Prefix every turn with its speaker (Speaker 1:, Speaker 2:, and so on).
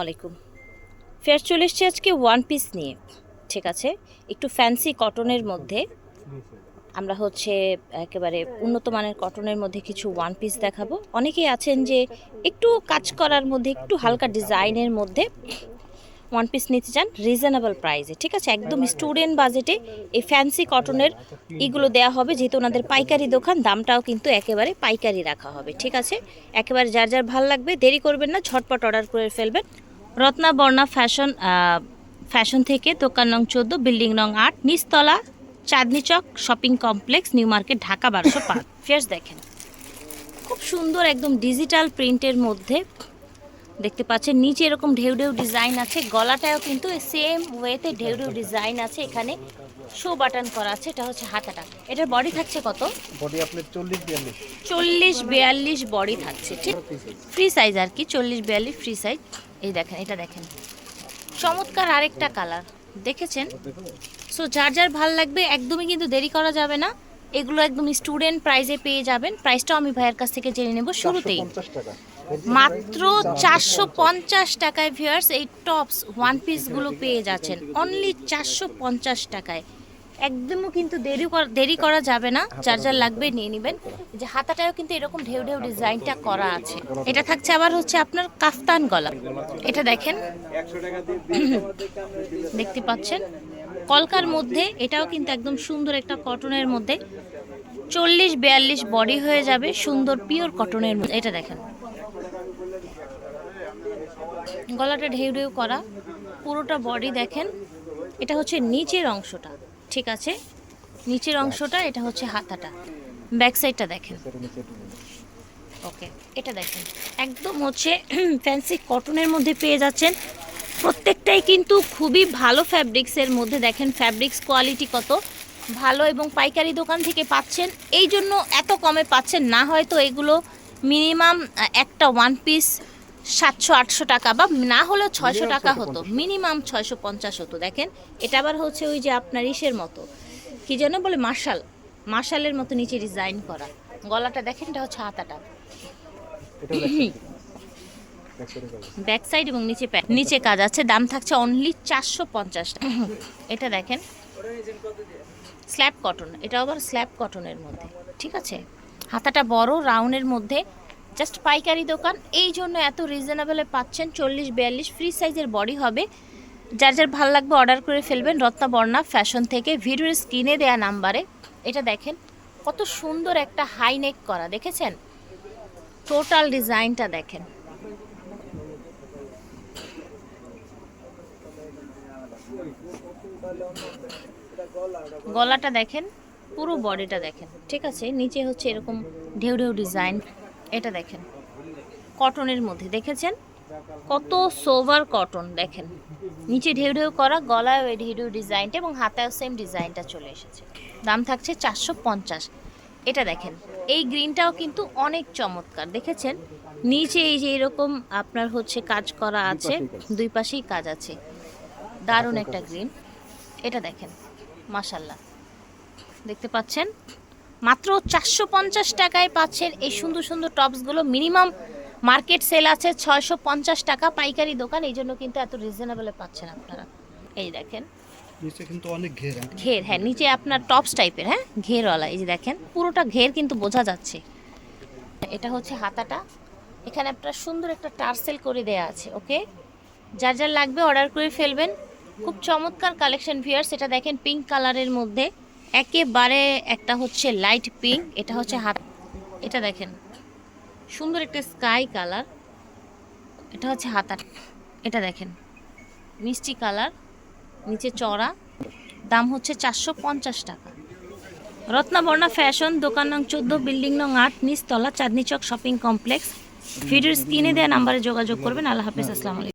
Speaker 1: আলাইকুম। ফের চলে এসছি আজকে ওয়ান পিস নিয়ে। ঠিক আছে? একটু ফ্যান্সি কটনের মধ্যে। আমরা হচ্ছে একেবারে উন্নত মানের কটনের মধ্যে কিছু ওয়ান পিস দেখাবো। অনেকেই আছেন যে একটু কাজ করার মধ্যে, একটু হালকা ডিজাইনের মধ্যে। ওয়ান পিস নিতে চান রিজনেবল প্রাইসে ঠিক আছে? একদম স্টুডেন্ট বাজেটে এই ফ্যান্সি কটনের এগুলো দেওয়া হবে, যেহেতু ওনাদের পাইকারি দোকান, দামটাও কিন্তু একেবারে পাইকারি রাখা হবে, ঠিক আছে? একেবারে যার যার ভালো লাগবে, দেরি করবেন না, ঝটপট অর্ডার করে ফেলবেন। রত্না বর্ণা ফ্যাশন ফ্যাশন থেকে দোকান নং চোদ্দ বিল্ডিং নং আট, নিচতলা, Chandni Chowk shopping complex New Market Dhaka বারোশো পাঁচ। ফেয়ার্স দেখেন। খুব সুন্দর একদম ডিজিটাল প্রিন্টের মধ্যে দেখতে পাচ্ছেন নিচে এরকম ঢেউ ঢেউ ডিজাইন আছে গলাটাও কিন্তু সেম ওয়েতে ঢেউ ঢেউ ডিজাইন আছে এখানে শো বাটন করা আছে এটা হচ্ছে হাতাটা। এটার বডি থাকছে কত?
Speaker 2: বডি আপনার চল্লিশ বিয়াল্লিশ।
Speaker 1: চল্লিশ বিয়াল্লিশ বডি থাকছে ঠিক? ফ্রি সাইজ আর কি চল্লিশ বিয়াল্লিশ ফ্রি সাইজ এই দেখেন এটা দেখেন। চমৎকার আরেকটা কালার দেখেছেন? সো যার যার ভালো লাগবে একদমই কিন্তু দেরি করা যাবে না। এগুলো একদম স্টুডেন্ট প্রাইজে পেয়ে যাবেন। প্রাইসটাও আমি ভাইয়ের কাছ থেকে জেনে নেব শুরুতেই। মাত্র চারশো পঞ্চাশ টাকায় ভিউয়ার্স এই টপস ওয়ান পিসগুলো পেয়ে যাচ্ছেন। অনলি চারশো পঞ্চাশ টাকায়। একদমও কিন্তু দেরি করা দেরি করা যাবে না। যার লাগবে নিয়ে নেবেন। যে হাতাটাও কিন্তু এরকম ঢেউ ঢেউ ডিজাইনটা করা আছে। এটা থাকছে আবার হচ্ছে আপনার কাফতান গলা। এটা দেখেন। দেখতে পাচ্ছেন? কলকার মধ্যে, এটাও কিন্তু একদম সুন্দর একটা কটনের মধ্যে। চল্লিশ বিয়াল্লিশ বডি হয়ে যাবে সুন্দর পিওর কটনের মধ্যে। এটা দেখেন। গলাটা ঢেউ ঢেউ করা, পুরোটা বডি দেখেন, এটা হচ্ছে নিচের অংশটা, ঠিক আছে? নিচের অংশটা, এটা হচ্ছে হাতাটা। ব্যাক সাইডটা দেখেন। ওকে এটা দেখেন। একদম হচ্ছে ফ্যান্সি কটনের মধ্যে পেয়ে যাচ্ছেন। প্রত্যেকটাই কিন্তু খুবই ভালো ফ্যাব্রিক্সের মধ্যে দেখেন ফ্যাব্রিক্স কোয়ালিটি কত ভালো এবং পাইকারি দোকান থেকে পাচ্ছেন। এই জন্য এত কমে পাচ্ছেন, না হয়তো এগুলো মিনিমাম একটা ওয়ান পিস সাতশো আটশো টাকা বা না হলেও ছয়শো টাকা হতো। মিনিমাম ছয়শো পঞ্চাশ হতো। দেখেন এটা আবার হচ্ছে ওই যে আপনার ইসের মতো। কি যেন বলে মার্শাল। মার্শালের মতো নিচে ডিজাইন করা। গলাটা দেখেন এটা হচ্ছে হাতাটা। ব্যাক সাইড এবং নিচে নিচে কাজ আছে দাম থাকছে অনলি চারশো পঞ্চাশ এটা দেখেন। স্ল্যাব কটন এটা আবার স্ল্যাব কটনের মধ্যে। ঠিক আছে? হাতাটা বড় রাউন্ডের মধ্যে। জাস্ট পাইকারি দোকান, এই জন্য এত রিজনেবলে পাচ্ছেন চল্লিশ, বিয়াল্লিশ ফ্রি সাইজের বডি হবে। যার যার ভালো লাগবে অর্ডার করে ফেলবেন রত্নাবর্ণা ফ্যাশন থেকে। ভিডিওর স্ক্রিনে দেয়া নাম্বারে এটা দেখেন, কত সুন্দর একটা হাই নেক করা, দেখেছেন? টোটাল ডিজাইনটা দেখেন। গলাটা দেখেন, পুরো বডিটা দেখেন, ঠিক আছে? নিচে হচ্ছে এরকম ঢেউ ঢেউ ডিজাইন এটা দেখেন। কটনের মধ্যে দেখেছেন? কত সোভার কটন দেখেন। নিচে ঢেউ ঢেউ করা গলায় ওই ঢেউ ঢেউ ডিজাইনটা এবং হাতায় সেম ডিজাইনটা চলে এসেছে। দাম থাকছে চারশো পঞ্চাশ। এটা দেখেন এই গ্রিনটাও কিন্তু অনেক চমৎকার দেখেছেন? নিচে এই যে এরকম আপনার হচ্ছে কাজ করা আছে দুই পাশেই কাজ আছে। দারুণ একটা গ্রিন এটা দেখেন মাশাল্লাহ দেখতে পাচ্ছেন? মাত্র চারশো পঞ্চাশ টাকায় পাচ্ছেন এই সুন্দর সুন্দর টপসগুলো। মিনিমাম মার্কেট সেল আছে ছয়শো পঞ্চাশ টাকা পাইকারি দোকান এই জন্য কিন্তু এত রিজনেবলে পাচ্ছেন আপনারা। এই দেখেন।
Speaker 2: নিচে কিন্তু অনেক ঘের
Speaker 1: ঘের হ্যাঁ নিচে আপনার টপস টাইপের হ্যাঁ? ঘেরওয়ালা এই যে দেখেন পুরোটা ঘের কিন্তু বোঝা যাচ্ছে। এটা হচ্ছে হাতাটা। এখানে আপনার সুন্দর একটা টার্সেল করে দেয়া আছে ওকে? যার যার লাগবে অর্ডার করে ফেলবেন। খুব চমৎকার কালেকশন ভিয়ার্স এটা দেখেন পিঙ্ক কালারের মধ্যে। একেবারে একটা হচ্ছে লাইট পিঙ্ক এটা হচ্ছে হাত এটা দেখেন, সুন্দর একটা স্কাই কালার এটা হচ্ছে হাতা এটা দেখেন, মিষ্টি কালার নিচে চড়া, দাম হচ্ছে চারশো পঞ্চাশ টাকা। রত্নাবর্ণা ফ্যাশন দোকান নং চোদ্দ, বিল্ডিং নং আট, নিচতলা, চাঁদনি চক শপিং কমপ্লেক্স ভিডিওর স্ক্রিনে দেওয়া নাম্বারে যোগাযোগ করবেন। আল্লাহ হাফিজ, আসসালামু আলাইকুম।